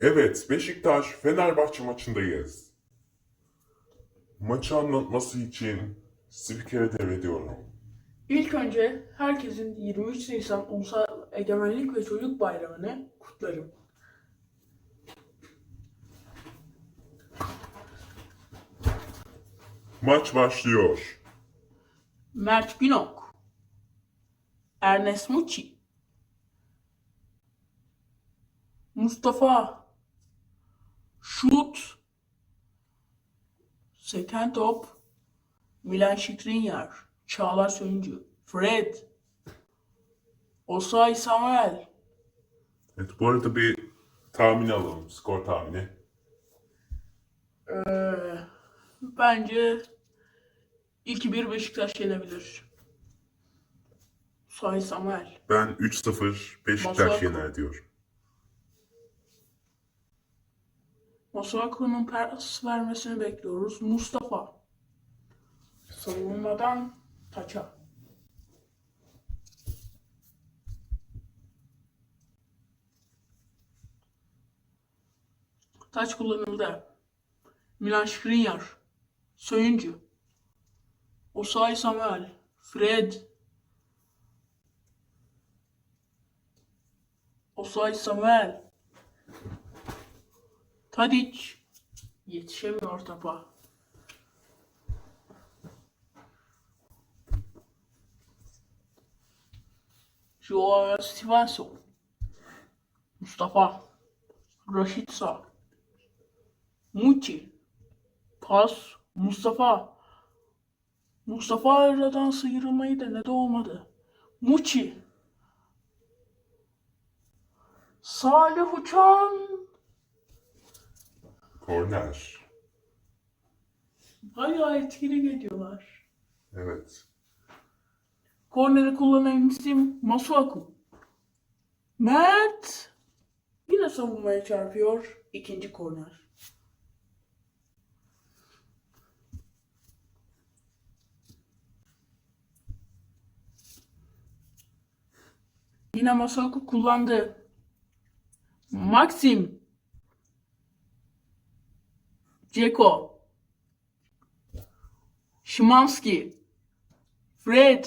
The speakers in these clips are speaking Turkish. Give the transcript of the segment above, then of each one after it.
Evet, Beşiktaş Fenerbahçe maçındayız. Maçı anlatması için spikere devrediyorum. İlk önce herkesin 23 Nisan Ulusal Egemenlik ve Çocuk Bayramı'nı kutlarım. Maç başlıyor. Mert Günok Ernest Muçi Mustafa Şut Seken Top Milan Şikrinyar Çağlar Söncü Fred Osay Samuel Evet, bu arada bir tahmin alalım, skor tahmini. Ee, bence 2-1 Beşiktaş yenebilir. Osay Samuel Ben 3-0 Beşiktaş Masuaku. yener diyor. Masuaku'nun pas vermesini bekliyoruz. Mustafa. Savunmadan taça. Taç kullanıldı. Milan Skriniar. Söyüncü. Osay Samuel. Fred. Osay Samuel. Tadic yetişemiyor topa. Joao Svensson. Mustafa. Rashica. Muçi. Pas. Mustafa. Mustafa aradan sıyrılmayı denedi olmadı. Muçi. Salih Uçan. Korner. Bayağı etkili geliyorlar. Evet. Korneri kullanan isim Masuaku. Mert yine savunmaya çarpıyor. İkinci korner. Yine Masuaku kullandı. Maxim. Ceko. Şimanski. Fred.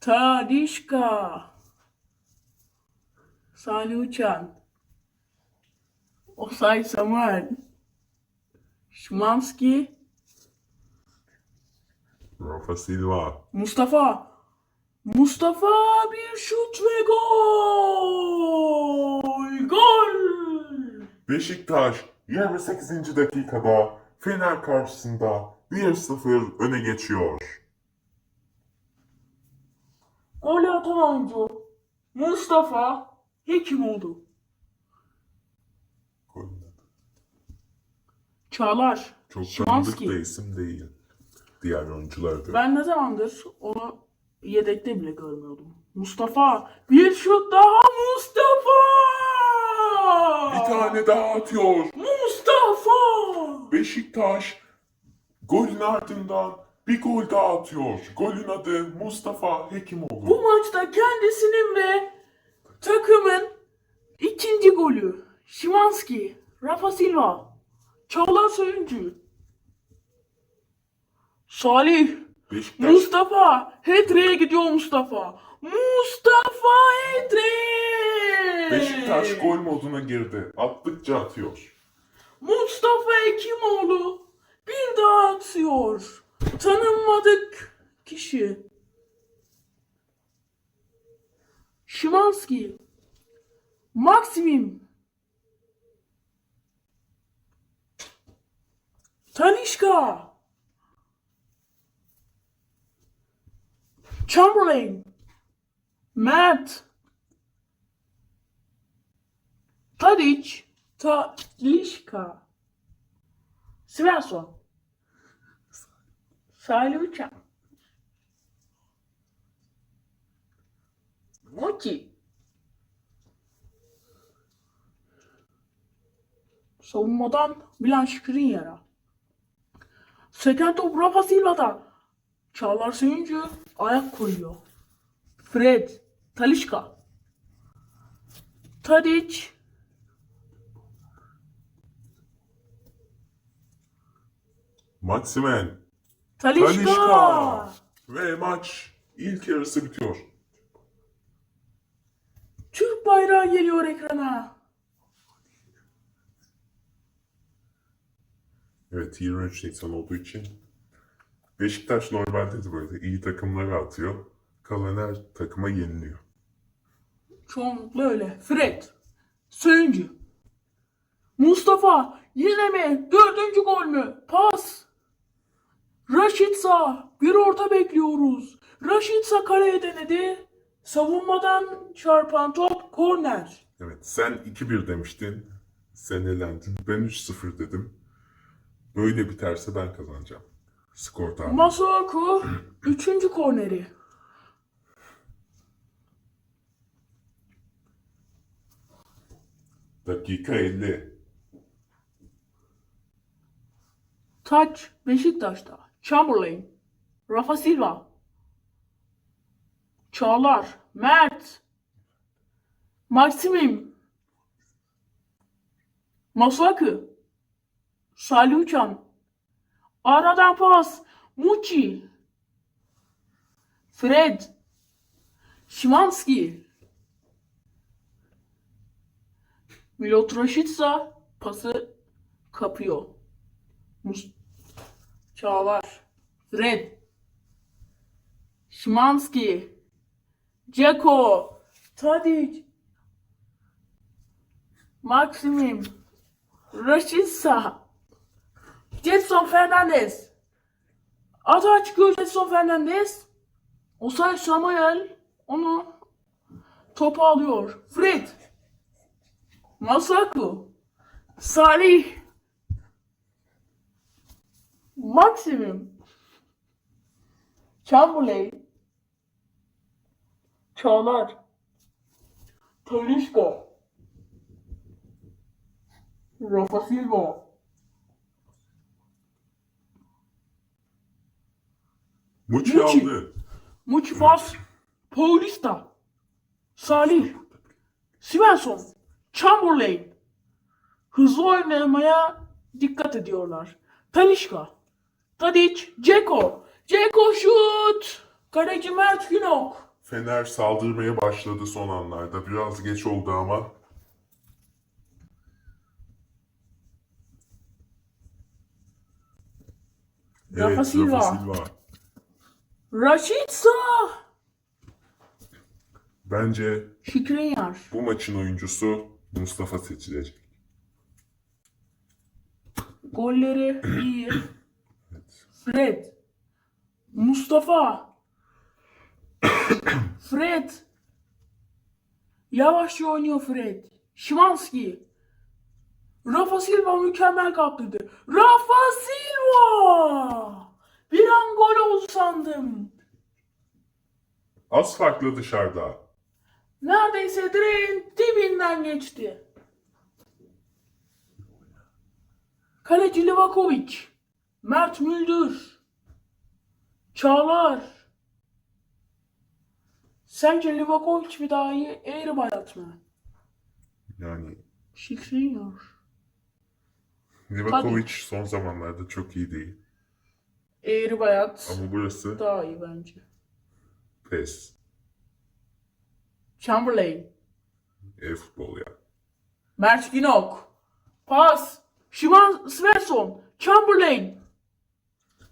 Tadişka. Salih Uçan. Osay Samuel. Şimanski. Rafa Silva. Mustafa. Mustafa bir şut ve gol. Gol. Beşiktaş 28. dakikada Fener karşısında 1-0 öne geçiyor. Golü atan oyuncu Mustafa Hekimoğlu. Çağlar. Çok tanıdık da isim değil. Diğer oyuncular da. Ben ne zamandır onu yedekte bile görmüyordum. Mustafa. Bir şut daha Mustafa. Bir tane daha atıyor. Mustafa. Beşiktaş golün ardından bir gol daha atıyor. Golün adı Mustafa Hekimoğlu. Bu maçta kendisinin ve takımın ikinci golü. Şimanski. Rafa Silva. Çağlar Söyüncü. Salih. Beşiktaş Mustafa. Hedre'ye gidiyor Mustafa. Mustafa Hedre. Beşiktaş gol moduna girdi. Attıkça atıyor. Mustafa Ekimoğlu bir daha atıyor. Tanınmadık kişi. Şimanski. Maksimim. Talişka. Chamberlain. Mert. Tadic. Talişka. Svensson. Salih Uçan. Muti. Savunmadan Milan Skriniar'a. Seken top Rafa Silva'da. Çağlar Söyüncü ayak koyuyor. Fred. Talişka. Tadic. Maximen. Talişka. Talişka. Ve maç ilk yarısı bitiyor. Türk bayrağı geliyor ekrana. Evet 23 Nisan olduğu için Beşiktaş normalde de böyle iyi takımları atıyor. Kalan her takıma yeniliyor. Çoğunlukla öyle. Fred. Söyüncü. Mustafa. Yine mi? Dördüncü gol mü? Pas. Raşitsa. Bir orta bekliyoruz. Raşitsa kaleye denedi. Savunmadan çarpan top korner. Evet sen 2-1 demiştin. Sen elendin. Ben 3-0 dedim. Böyle biterse ben kazanacağım. Skor tahmini. Masuaku. Üçüncü korneri. Dakika 50. Taç Beşiktaş'ta. Chamberlain. Rafa Silva. Çağlar. Mert. Maximim. Masuaku. Salih Uçan. Aradan pas. Muçi. Fred. Şimanski. Milot Rashica pası kapıyor. Mus- Çağlar. Fred. Şimanski. Ceko. Tadic. Maximim. Rashica. Jetson Fernandez. Atağa çıkıyor Jetson Fernandez. Osay Samuel onu topu alıyor. Fred. Masaku. Salih. Maximum. Chamberlain. Çağlar. Talişka. Rafa Silva. Muçi Muçi. aldı. Muçifas. Paulista. Salih. Svensson. Chamberlain. Hızlı oynamaya dikkat ediyorlar. Talişka. Tadic. Ceko. Ceko şut. Kaleci Mert Günok. Fener saldırmaya başladı son anlarda. Biraz geç oldu ama. Rafa Silva. Silva. Rashica. Bence Şikrinyar. bu maçın oyuncusu Mustafa seçilecek. Golleri iyi. Fred. Mustafa. Fred. Yavaşça oynuyor Fred. Şimanski. Rafa Silva mükemmel kaptırdı. Rafa Silva! Bir an gol oldu sandım. Az farklı dışarıda. Neredeyse direğin dibinden geçti. Kaleci Livakovic. Mert Müldür. Çağlar. Sence Livakovic mi daha iyi, Eğri Bayat mı? Yani Şikriyor. Livakovic son zamanlarda çok iyi değil. Eğri Bayat Ama burası daha iyi bence. PES. Chamberlain. E-futbol ya. Mert Günok. Pas. Şiman Svensson. Chamberlain.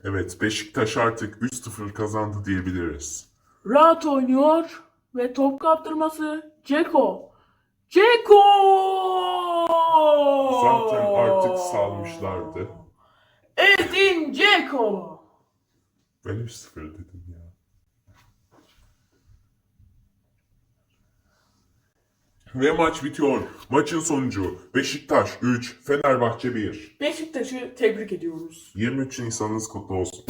Evet Beşiktaş artık 3-0 kazandı diyebiliriz. Rahat oynuyor ve top kaptırması Ceko. Ceko! Zaten artık salmışlardı. Edin Ceko. Ben 3-0 dedim ya. Ve maç bitiyor. Maçın sonucu Beşiktaş 3, Fenerbahçe 1. Beşiktaş'ı tebrik ediyoruz. 23 Nisan'ınız kutlu olsun.